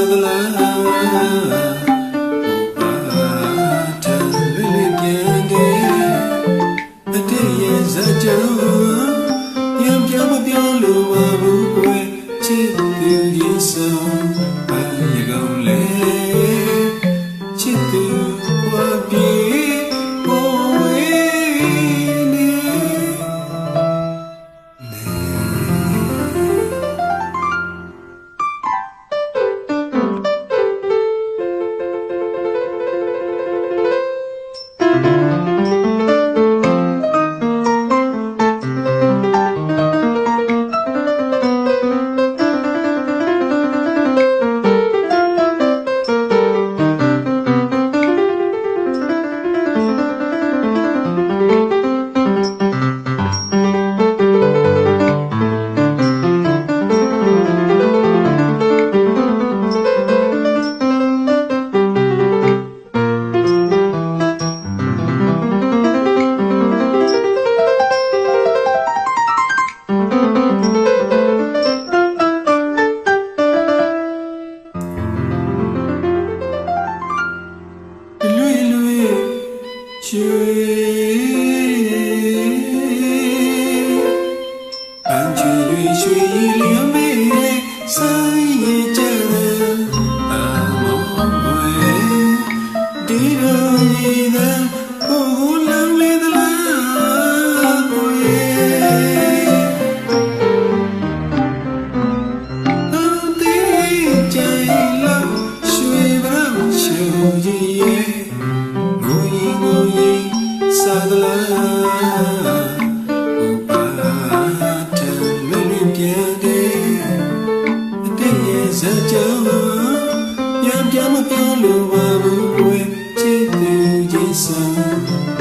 adına Did I need that? Oh, lovely. Senhor.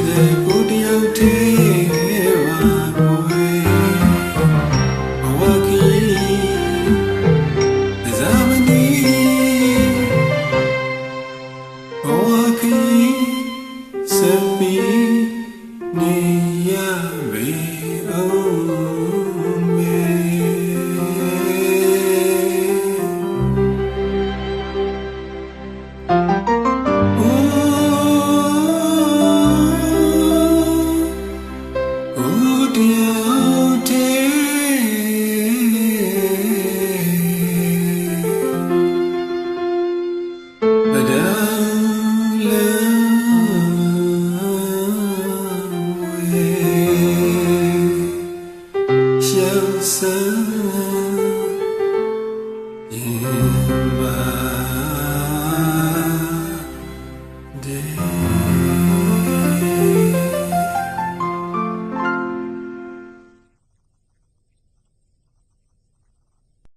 The put you